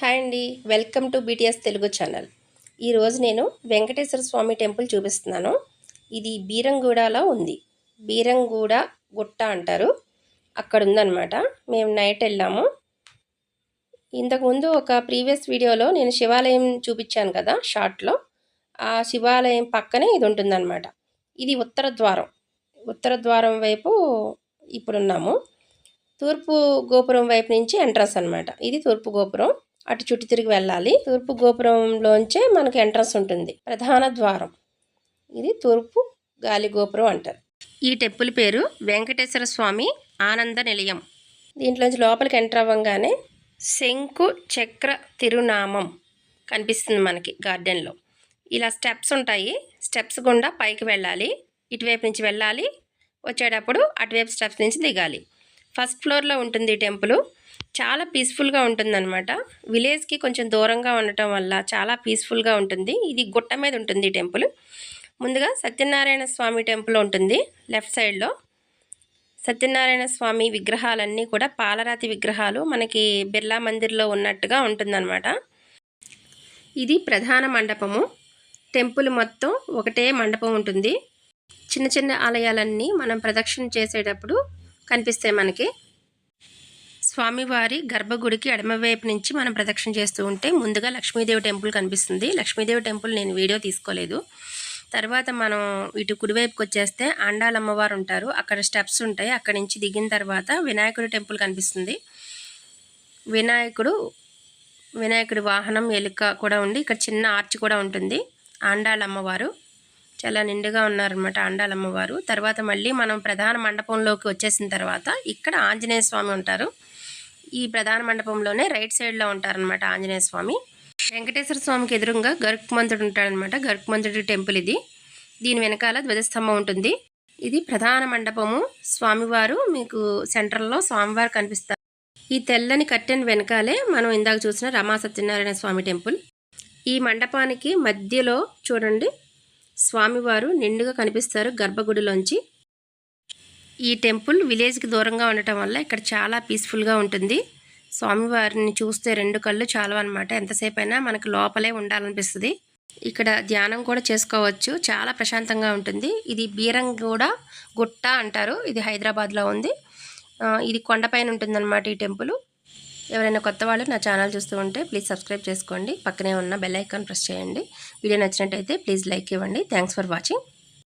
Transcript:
Hi అండి. Welcome to BTS Telugu channel. ఈరోజు నేను వెంకటేశ్వర స్వామి టెంపుల్ చూపిస్తున్నాను. ఇది బీరంగూడలో ఉంది. బీరంగూడ గుట్ట అంటారు. అక్కడ ఉందన్నమాట మేము నైట్ వెళ్ళాము. ఇంతకుముందు ఒక ప్రీవియస్ వీడియోలో నేను శివాలయం చూపించాను కదా షార్ట్లో ఆ శివాలయం పక్కనే ఇది ఉంటుందన్నమాట. ఇది ఉత్తర ద్వారం. ఉత్తర ద్వారం వైపు ఇప్పుడున్నాము. తూర్పు గోపురం వైపు నుంచి ఎంట్రన్స్ అన్నమాట. ఇది తూర్పు గోపురం. అటు చుట్టూ తిరిగి వెళ్ళాలి. తూర్పు గోపురంలోంచే మనకి ఎంట్రన్స్ ఉంటుంది. ప్రధాన ద్వారం. ఇది తూర్పు గాలి గోపురం అంటారు. ఈ టెంపుల్ పేరు వెంకటేశ్వర స్వామి ఆనంద నిలయం. దీంట్లోంచి లోపలికి ఎంటర్ అవ్వగానే శంకు చక్ర తిరునామం కనిపిస్తుంది మనకి గార్డెన్లో. ఇలా స్టెప్స్ ఉంటాయి. స్టెప్స్ గుండా పైకి వెళ్ళాలి. ఇటువైపు నుంచి వెళ్ళాలి. వచ్చేటప్పుడు అటువైపు స్టెప్స్ నుంచి దిగాలి. ఫస్ట్ ఫ్లోర్లో ఉంటుంది ఈ టెంపుల్. చాలా పీస్ఫుల్గా ఉంటుందన్నమాట. విలేజ్కి కొంచెం దూరంగా ఉండటం వల్ల చాలా పీస్ఫుల్గా ఉంటుంది. ఇది గుట్ట మీద ఉంటుంది ఈ టెంపుల్ ముందుగా సత్యనారాయణ స్వామి టెంపుల్ ఉంటుంది లెఫ్ట్ సైడ్లో సత్యనారాయణ స్వామి విగ్రహాలన్నీ కూడా పాలరాతి విగ్రహాలు మనకి బిర్లా మందిర్లో ఉన్నట్టుగా ఉంటుందన్నమాట. ఇది ప్రధాన మండపము. టెంపుల్ మొత్తం ఒకటే మండపం ఉంటుంది. చిన్న చిన్న ఆలయాలన్నీ మనం ప్రదక్షిణ చేసేటప్పుడు కనిపిస్తాయి మనకి. స్వామివారి గర్భగుడికి ఎడమవైపు నుంచి మనం ప్రదక్షిణ చేస్తూ ఉంటే ముందుగా లక్ష్మీదేవి టెంపుల్ కనిపిస్తుంది. లక్ష్మీదేవి టెంపుల్ నేను వీడియో తీసుకోలేదు. తర్వాత మనం ఇటు కుడివైపుకి వచ్చేస్తే ఆండాల అమ్మవారు ఉంటారు. అక్కడ స్టెప్స్ ఉంటాయి. అక్కడ నుంచి దిగిన తర్వాత వినాయకుడి టెంపుల్ కనిపిస్తుంది. వినాయకుడు వినాయకుడి వాహనం ఎలుక కూడా ఉండి ఇక్కడ చిన్న ఆర్చ్ కూడా ఉంటుంది. ఆండాల అమ్మవారు. చాలా నిండుగా ఉన్నారనమాట ఆండాల అమ్మవారు. తర్వాత మళ్ళీ మనం ప్రధాన మండపంలోకి వచ్చేసిన తర్వాత ఇక్కడ ఆంజనేయ స్వామి ఉంటారు. ఈ ప్రధాన మండపంలోనే రైట్ సైడ్లో ఉంటారనమాట ఆంజనేయ స్వామి. వెంకటేశ్వర స్వామికి ఎదురుగా గరుక్మంతుడు ఉంటాడనమాట గరుక్మంతుడి టెంపుల్ ఇది. దీని వెనకాల ధ్వజస్తంభం ఉంటుంది. ఇది ప్రధాన మండపము. స్వామివారు మీకు సెంటర్లో స్వామివారు కనిపిస్తారు. ఈ తెల్లని కట్టెన్ వెనకాలే మనం ఇందాక చూసిన రమా సత్యనారాయణ స్వామి టెంపుల్. ఈ మండపానికి మధ్యలో చూడండి. స్వామివారు నిండుగా కనిపిస్తారు గర్భగుడిలోంచి. ఈ టెంపుల్ విలేజ్కి దూరంగా ఉండటం వల్ల ఇక్కడ చాలా పీస్ఫుల్గా ఉంటుంది. స్వామివారిని చూస్తే రెండు కళ్ళు చాలు అనమాట ఎంతసేపు అయినా మనకు లోపలే ఉండాలనిపిస్తుంది. ఇక్కడ ధ్యానం కూడా చేసుకోవచ్చు. చాలా ప్రశాంతంగా ఉంటుంది. ఇది బీరంగూడ గుట్ట అంటారు. ఇది హైదరాబాద్లో ఉంది. ఇది కొండపైన ఉంటుందన్నమాట ఈ టెంపుల్. ఎవరైనా కొత్త వాళ్ళు నా ఛానల్ చూస్తూ ఉంటే ప్లీజ్ సబ్స్క్రైబ్ చేసుకోండి. పక్కనే ఉన్న బెల్ ఐకాన్ ప్రెస్ చేయండి. వీడియో నచ్చినట్టయితే ప్లీజ్ లైక్ ఇవ్వండి. Thanks for watching.